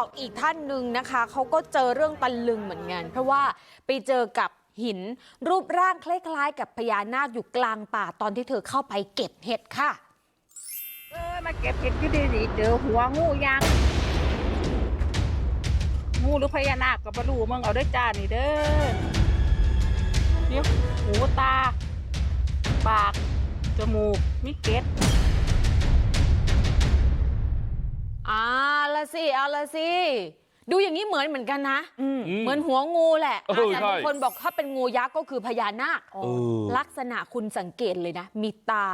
อกอีกท่านหนึ่งนะคะเขาก็เจอเรื่องตะลึงเหมือนกันเพราะว่าไปเจอกับหินรูปร่างคล้ายๆ กับพญานาคอยู่กลางป่าตอนที่เธอเข้าไปเก็บเห็ดค่ะ เออมาเก็บเห็ดอยู่ดีๆเจอหัวงูยักษ์งูหรือพญานาคก็บรูมึงเอาด้อจ้านี่เด้อเนี่ยหูตา ปาก จมูก มีเกล็ด ละสิเอาละสิดูอย่างนี้เหมือนเหมือนกันนะอืมเหมือนหัวงูแหละเออแต่ใช่บางคนบอกถ้าเป็นงูยักษ์ก็คือพญานาคเออลักษณะคุณสังเกตเลยนะ มีตา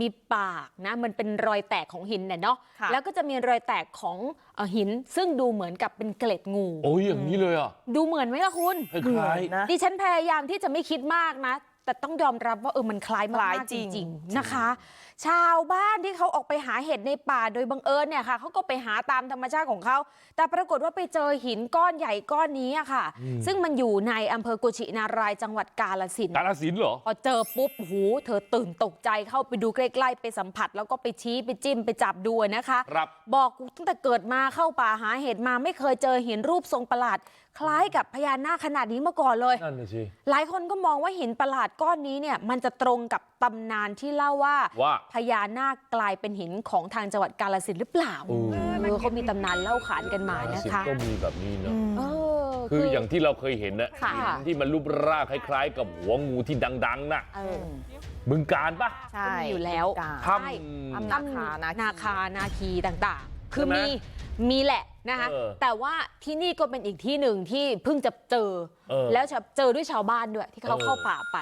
มีปากนะ มันเป็นรอยแตกของหินเนี่ยเนาะค่ะแล้วก็จะมีรอยแตกของเอ่อหิน ซึ่งดูเหมือนกับเป็นเกล็ดงู โอ้ยอย่างนี้เลยอะ ดูเหมือนไหมล่ะคุณคล้ายนะดิฉันพยายามที่จะไม่คิดมากนะ แต่ต้องยอมรับว่าเออมันคล้ายคล้ามายกๆจจริงริงๆนะคะ ชาวบ้านที่เขาออกไปหาเห็ดในป่าโดยบังเอิญเนี่ยค่ะเขาก็ไปหาตามธรรมชาติของเขา แต่ปรากฏว่าไปเจอหินก้อนใหญ่ก้อนนี้อะค่ะ ซึ่งมันอยู่ในอำเภอกุชินารายจังหวัดกาฬสินธุ์ๆกาลสินธุ์เหรอ พอเจอปุ๊บโอ้โหเธอตื่นตกใจเข้าไปดูใกล้ๆไปสัมผัส แล้วก็ไปชี้ไปจิ้มไปจับดูนะคะครับบอกตั้งแต่เกิดมาเข้าป่าหาเห็ดมาไม่เคยเจอหินรูปทรงประหลาด คล้ายกับพญานาคขนาดนี้มาก่อนเลยนั่นน่ะสิหลายคนก็มองว่าหินประหลาดก้อนนี้เนี่ยมันจะตรงกับตำนานที่เล่าว่าว่าพญานาคกลายเป็นหินของทางจังหวัดกาฬสินธุ์หรือเปล่าโอ้เออเขามีตำนานเล่าขานกันมานะสินคะก็มีแบบนี้เนาะเออคืออย่างที่เราเคยเห็นนะค่ะหินที่มันรูปร่างคล้ายๆ กับหัวงูที่ดัง ๆ น่ะเออบึงการปะใช่มีอยู่แล้วกาถ้ใช่ำถ้ำตั้นาคานาคีนาคานาคีต่างๆ คือใช่ไหมมีมีแหละนะคะเออแต่ว่าที่นี่ก็เป็นอีกที่หนึ่งที่เพิ่งจะเจอ เออ แล้วจะเจอด้วยชาวบ้านด้วย ที่เขาเออเข้าป่าไป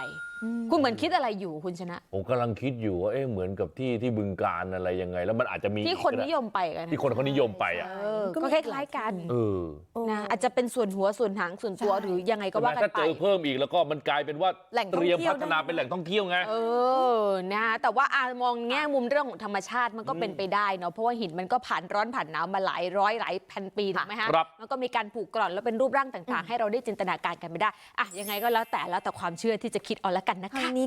คุณเหมือนคิดอะไรอยู่คุณชนะ ผมกำลังคิดอยู่ว่าเอ๊ะเหมือนกับที่ที่บึงการอะไรยังไง แล้วมันอาจจะมีที่คนอีกก็นิได้ยมไปกันที่คนเขานิยมไปอะเออก็คล้ายๆกันเออนะอาจจะเป็นส่วนหัวส่วนหางส่วนตัวหรือยังไงก็ว่ากัถ้านไป เจอเพิ่มอีกแล้วก็มันกลายเป็นว่าแหล่งท่เตองรียมเที่ยวพัฒนาเป็นแหล่งท่องเที่ยวไง เออนะแต่ว่าอามองแง่มุมเรื่องของธรรมชาติมันก็เป็นไปได้เนาะ เพราะว่าหินมันก็ผ่านร้อนผ่านหนาวมาหลายร้อยหลายพันปีถูกไหมฮะครับมันก็มีการผูกกร่อนแล้วเป็นรูปร่างต่างๆให้เราได้จินตนาการกันไม่ได้อะยังไงก็แล้วแต่แล้วแต่ความเชื่อที่จะคิดเอาละกันนะทาคะงนี้